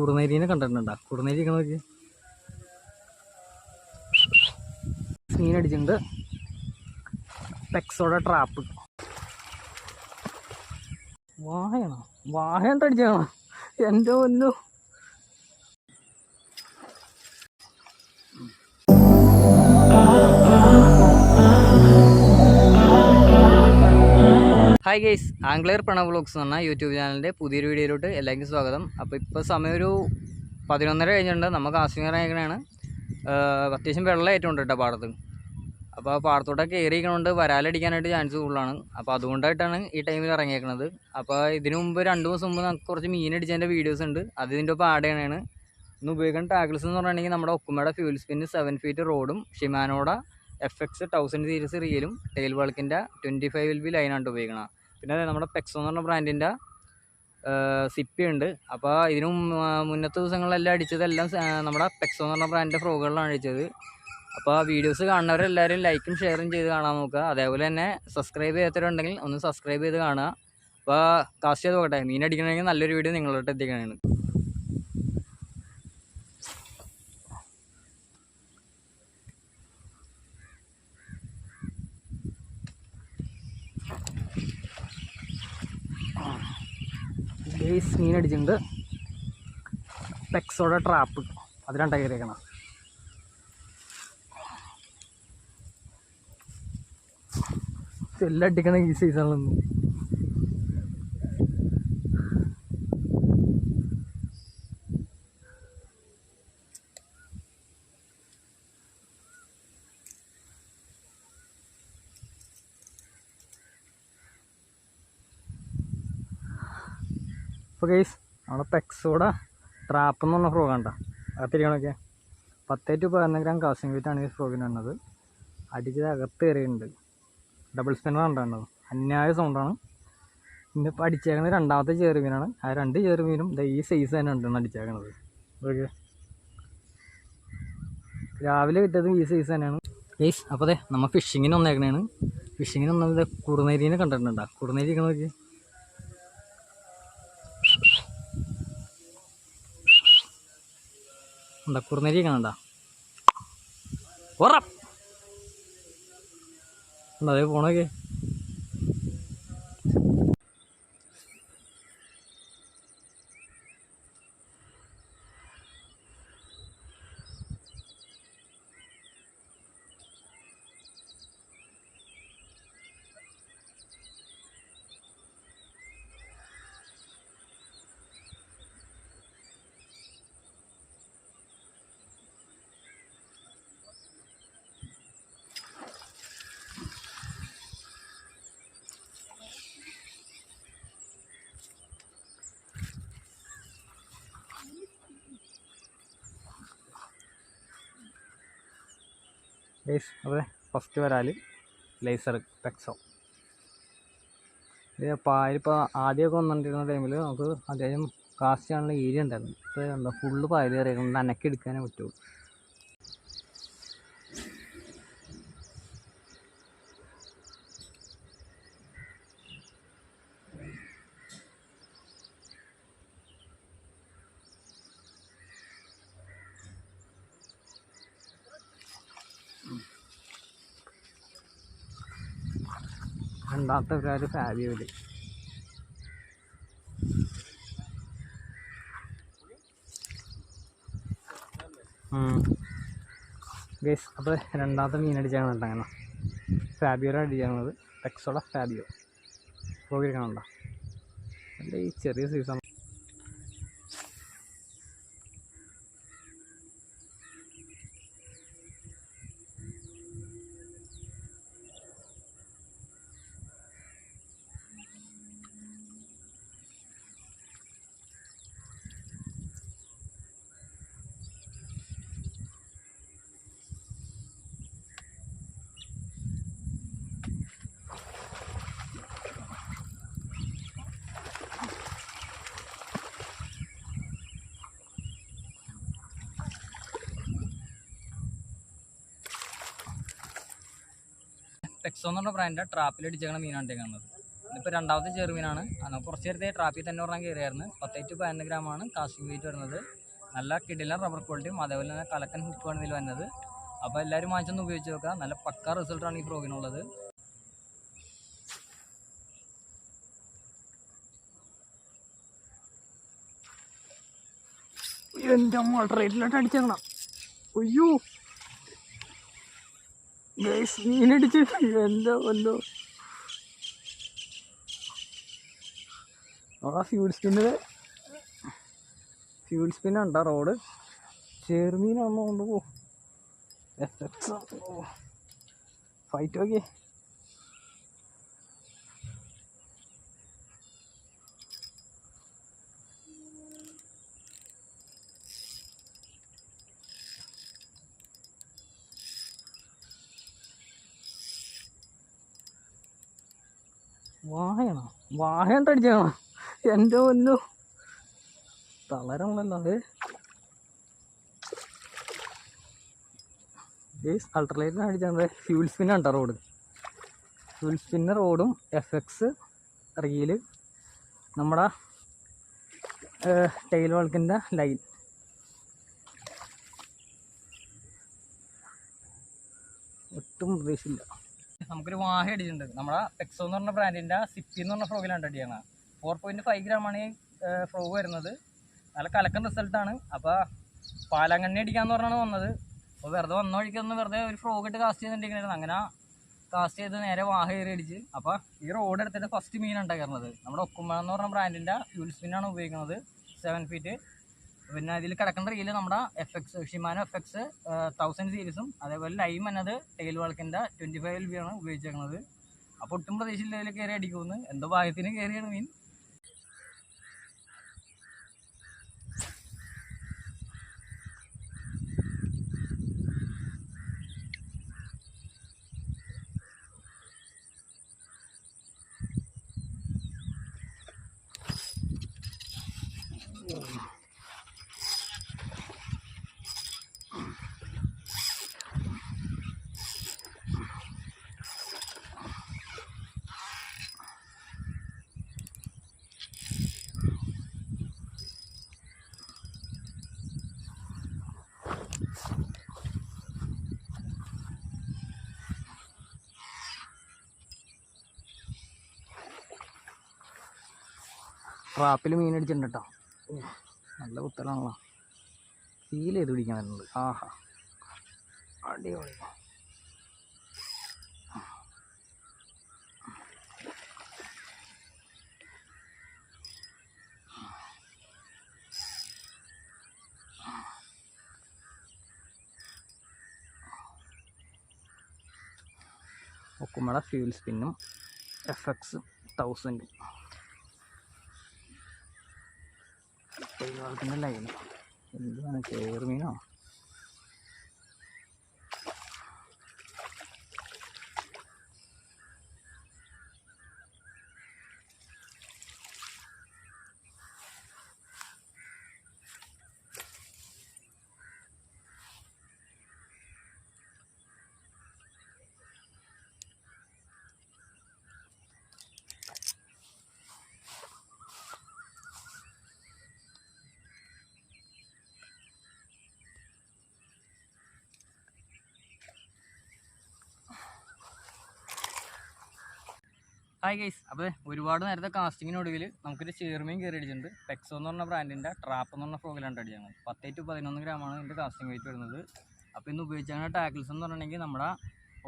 കുറുനേരീനെ കണ്ടിട്ടുണ്ടാ? കുറുനേരി നോക്കി. മീൻ അടിച്ചിട്ടുണ്ട്. പെക്സോടെ ട്രാപ്പ് വാഹയാണോ? വാഹയുണ്ട് അടിച്ചാണോ എന്റെ ഒന്നു. Hi guys angler Pranav vlogs എന്ന് യൂട്യൂബ് ചാനലിന്റെ പുതിയൊരു വീഡിയോയിലോട്ട് എല്ലാവർക്കും സ്വാഗതം. അപ്പോൾ ഇപ്പോൾ സമയം ഒരു പതിനൊന്നര കഴിഞ്ഞിട്ടുണ്ട്. നമുക്ക് ആസ്വദിക്കാനാണ് അത്യാവശ്യം വെള്ളം ഉണ്ട് കേട്ടോ പാടത്ത്. അപ്പോൾ ആ പാടത്തോട്ടൊക്കെ കയറിയിരിക്കണോണ്ട് വരാലടിക്കാനായിട്ട് ചാൻസ് കൂടുതലാണ്. അപ്പോൾ അതുകൊണ്ടായിട്ടാണ് ഈ ടൈമിൽ ഇറങ്ങിയേക്കണത് അപ്പോൾ ഇതിനു മുമ്പ് രണ്ട് ദിവസം മുമ്പ് നമുക്ക് കുറച്ച് മീൻ അടിച്ചതിന്റെ വീഡിയോസ് ഉണ്ട്. അത് ഇതിന്റെ ഒപ്പം ആഡ് ചെയ്യണതാണ് ഇന്ന് ഉപയോഗിക്കുന്ന ടാഗിൾസ് എന്ന് പറഞ്ഞിട്ടുണ്ടെങ്കിൽ നമ്മുടെ ഒക്കുമയുടെ ഫ്യൂൽ സ്പിന്ന് സെവൻ ഫീറ്റ് റോഡും ഷിമാനോട എഫ് എക്സ് തൗസൻഡ് സീരീസ് റിയലും ടെയിൽ വാൾക്കിന്റെ ട്വന്റി ഫൈവ് എൽ ബി ലൈനാണ് ഉപയോഗിക്കണം പിന്നെ അതെ നമ്മുടെ പെക്സോ എന്ന് പറഞ്ഞ ബ്രാൻഡിന്റെ സിപ്പി ഉണ്ട്. അപ്പോൾ ഇതിനും മുന്നത്തെ ദിവസങ്ങളിലെല്ലാം അടിച്ചതെല്ലാം നമ്മുടെ പെക്സോ എന്ന് പറഞ്ഞ ബ്രാൻഡിന്റെ ഫ്രോഗുകളിലാണ് അടിച്ചത്. അപ്പോൾ വീഡിയോസ് കാണുന്നവരെല്ലാവരും ലൈക്കും ഷെയറും ചെയ്ത് കാണാൻ നോക്കുക. അതേപോലെ തന്നെ സബ്സ്ക്രൈബ് ചെയ്യാത്തവരുണ്ടെങ്കിൽ ഒന്ന് സബ്സ്ക്രൈബ് ചെയ്ത് കാണുക. അപ്പോൾ കാസ്റ്റ് ചെയ്ത് നോക്കട്ടെ. മീൻ അടിക്കണമെങ്കിൽ നല്ലൊരു വീഡിയോ നിങ്ങളോട്ട് എത്തിക്കണേണ് ബേസ് മീൻ അടിച്ചിട്ടുണ്ട്. പെക്സോടെ ട്രാപ്പ് അതിലാണ് കയറിയേക്കണം. എല്ലാം അടിക്കണം ഈ സീസണിലൊന്നും ഇപ്പോൾ കേസ് നമ്മുടെ പെക്സോടെ ട്രാപ്പ് എന്ന് പറഞ്ഞ ഫ്രോഗ് കണ്ട അകത്തിരിക്കണൊക്കെ പത്തേ ടു പതിനൊന്ന് ഗ്രാം കാസിംഗ് വെയിറ്റ് ആണ് ഈ ഫ്രോഗിന് വന്നത്. അടിച്ചത് അകത്ത് കയറിയിട്ടുണ്ട്. ഡബിൾ സ്പിന്നർ ഉണ്ടാകുന്നത് അന്യായ സൗണ്ടാണ് പിന്നെ ഇപ്പോൾ അടിച്ചേക്കുന്നത് രണ്ടാമത്തെ ചെറുമീനാണ് ആ രണ്ട് ചെറുമീനും ഈ സൈസ് തന്നെ ഉണ്ടെന്ന് അടിച്ചേക്കണത്. ഓക്കെ രാവിലെ കിട്ടിയതും ഈ സൈസ് തന്നെയാണ്. ഗെയ്സ് അപ്പോൾ അതെ നമ്മൾ ഫിഷിങ്ങിന് വന്നേക്കണേണ്. ഫിഷിങ്ങിന് വന്നത് കുറുനേരിനെ കണ്ടിട്ടുണ്ടാ? കുറുനേരി നോക്കി എന്താ കുറുനേരി കാണണ്ട? ഉറ എന്താ അതേ പോണൊക്കെ ഗൈസ് അതെ ഫസ്റ്റ് വരാൽ ലേസർ പെക്സോ ഇത് പായലിപ്പോൾ ആദ്യമൊക്കെ വന്നിട്ടിരുന്ന ടൈമിൽ നമുക്ക് അത്യാവശ്യം കാസ്റ്റ് ചെയ്യാനുള്ള ഏരിയ ഉണ്ടായിരുന്നു. ഇപ്പോൾ എന്താ ഫുള്ള് പായൽ കയറിയത് നനക്കെടുക്കാനേ പറ്റുള്ളൂ. രണ്ടാമത്തെ കാര്യം ഫാബിയോൽ ഗേസ് അപ്പോൾ രണ്ടാമത്തെ മീൻ അടിച്ചാണ് കേട്ടോ അങ്ങനെ. ഫാബിയോടെ അടിച്ചാണത് ടെക്സോള ഫാബിയോ പോകിരിക്കണുണ്ടോ അല്ല ഈ ചെറിയ സീസൺ ടെക്സോ എന്ന് പറഞ്ഞ ബ്രാൻഡ് ട്രാപ്പിൽ അടിച്ചേക്കണ മീനാണ് കാണുന്നത് ഇതിപ്പോൾ രണ്ടാമത്തെ ചെറുമീനാണ് അന്ന് കുറച്ച് നേരത്തെ ട്രാപ്പിൽ തന്നെ ഒരെണ്ണം കയറിയായിരുന്നു. പത്തേറ്റ് പതിനൊന്ന് ഗ്രാമാണ് കാസ്റ്റിംഗ് വെയിറ്റ് വരുന്നത്. നല്ല കിടിലൻ റബ്ബർ ക്വാളിറ്റിയും അതേപോലെ തന്നെ കലക്കൻ ഹുക്കുമാണ് ഇതിൽ വന്നത് അപ്പോൾ എല്ലാവരും വാങ്ങിച്ചൊന്ന് ഉപയോഗിച്ച് നോക്കുക. നല്ല പക്ക റിസൾട്ടാണ് ഈ ഫ്രോഗിനുള്ളത് എന്റെ മോഡറേറ്റിലോട്ട് അടിച്ചേക്കണം. അയ്യോ. മീനടിച്ച് എന്താ വല്ലോ ആ ഫ്യൂൽ സ്പിന്നിൽ ഫ്യൂൽ സ്പിന്നുണ്ടോ റോഡ്? ചെറുമീനാണോ കൊണ്ടുപോകും. എക്സ് ഫൈറ്റ് ഓക്കെ വാഹയാണോ വാഹയുണ്ട് അടിച്ചാണോ എന്റെ ഒന്നു തളരണല്ലോ അത്. അൾട്രലൈറ്റിന് അടിച്ചാൽ ഫ്യൂൽ സ്പിന്നാണ് കേട്ടോ റോഡ് ഫ്യൂൽ സ്പിന്ന് റോഡും എഫ് എക്സ് റീൽ നമ്മുടെ ടൈൽ വളക്കിന്റെ ലൈൻ ഒട്ടും പ്രതീക്ഷയില്ല. നമുക്കൊരു വാഹ അടിച്ചിട്ടുണ്ട് നമ്മുടെ എക്സോ എന്ന് പറഞ്ഞ ബ്രാൻഡിന്റെ സിപ്പി എന്ന് പറഞ്ഞ ഫ്രോഗിലാണ് അടിയാണ് ഫോർ പോയിന്റ് ഫൈവ് ഗ്രാമാണ് ഈ ഫ്രോഗ് വരുന്നത്. നല്ല കലക്കൻ റിസൾട്ടാണ് അപ്പോൾ പാലാങ്കണ്ണി അടിക്കാന്ന് പറഞ്ഞാണ് വന്നത്. അപ്പോൾ വെറുതെ വന്ന വഴിക്കൊന്ന് വെറുതെ ഒരു ഫ്രോഗ് ഇട്ട് കാസ്റ്റ് ചെയ്തിട്ടുണ്ടായിരുന്നു അങ്ങനെ കാസ്റ്റ് ചെയ്ത് നേരെ വാഹ കയറി അടിച്ച് അപ്പോൾ ഈ റോഡ് എടുത്തിട്ട് ഫസ്റ്റ് മീൻ ഉണ്ടായിരുന്നത്. നമ്മുടെ ഒക്കുമ്പ എന്ന് പറഞ്ഞ ബ്രാൻഡിന്റെ ഫ്യൂൽ സ്പിന്നാണ് ഉപയോഗിക്കുന്നത്. സെവൻ ഫീറ്റ് പിന്നെ ഇതിൽ കിടക്കുന്ന റീൽ നമ്മുടെ F X Shimano F X thousand സീരീസും അതേപോലെ ലൈം എന്നത് ടെയിൽ വളക്കിന്റെ ട്വന്റി ഫൈവ് എൽ ബി ആണ് ഉപയോഗിച്ചേക്കുന്നത് അപ്പോൾ ഒട്ടും പ്രതീക്ഷയില്ല ഇതിൽ കയറി അടിക്കുമെന്ന്. എന്തോ ഭാഗ്യത്തിന് കയറിയാണ് മീൻ. ട്രാപ്പിൽ മീൻ അടിച്ചിട്ടുണ്ട് കേട്ടോ നല്ല കുത്തലാണല്ലോ. ഫീൽ ചെയ്ത് പിടിക്കാൻ വരുന്നുണ്ട്. ആഹാ. അടിപൊളി. ഒക്കുമട ഫ്യൂൽ സ്പിന്നും എഫ് എക്സ് തൗസൻഡും പരിവാളത്തിന്റെ ലൈൻ എന്താണ് ചേർമീനോ ഹായ് ഗൈസ് അപ്പോൾ ഒരുപാട് നേരത്തെ കാസ്റ്റിങ്ങിനൊടുവിൽ നമുക്കൊരു ചേർമയും കയറി അടിച്ചിട്ടുണ്ട് പെക്സോ എന്ന് പറഞ്ഞ ബ്രാൻഡിന്റെ ട്രാപ്പ് എന്ന് പറഞ്ഞ ഫ്രോഗിലാണ് അടിയാണ് പത്തേ ടു പതിനൊന്ന് ഗ്രാമാണ് ഇതിന്റെ കാസ്റ്റിംഗ് വെയിറ്റ് വരുന്നത്. അപ്പോൾ ഇന്ന് ഉപയോഗിച്ചാൽ ടാക്കിൾസ് എന്ന് പറഞ്ഞിട്ടുണ്ടെങ്കിൽ നമ്മുടെ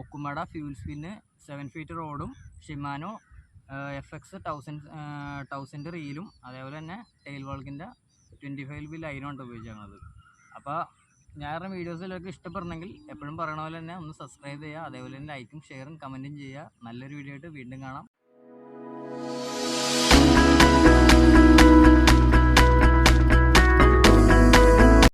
ഒക്കുമട ഫ്യൂൽ സ്പിന്ന് സെവൻ ഫീറ്റ് റോഡും Shimano F X thousand thousand റീലും അതേപോലെ തന്നെ ടെയിൽ വാൾക്കിന്റെ ട്വന്റി ഫൈവ് ബി ലൈനുമാണ് ഉപയോഗിച്ചത് അപ്പോൾ ഞാൻ വീഡിയോസിലൊക്കെ ഇഷ്ടപ്പെടണമെങ്കിൽ എപ്പോഴും പറയണ പോലെ തന്നെ ഒന്ന് സബ്സ്ക്രൈബ് ചെയ്യുക അതേപോലെ തന്നെ ലൈക്കും ഷെയറും കമന്റും ചെയ്യുക. നല്ലൊരു വീഡിയോ ആയിട്ട് വീണ്ടും കാണാം.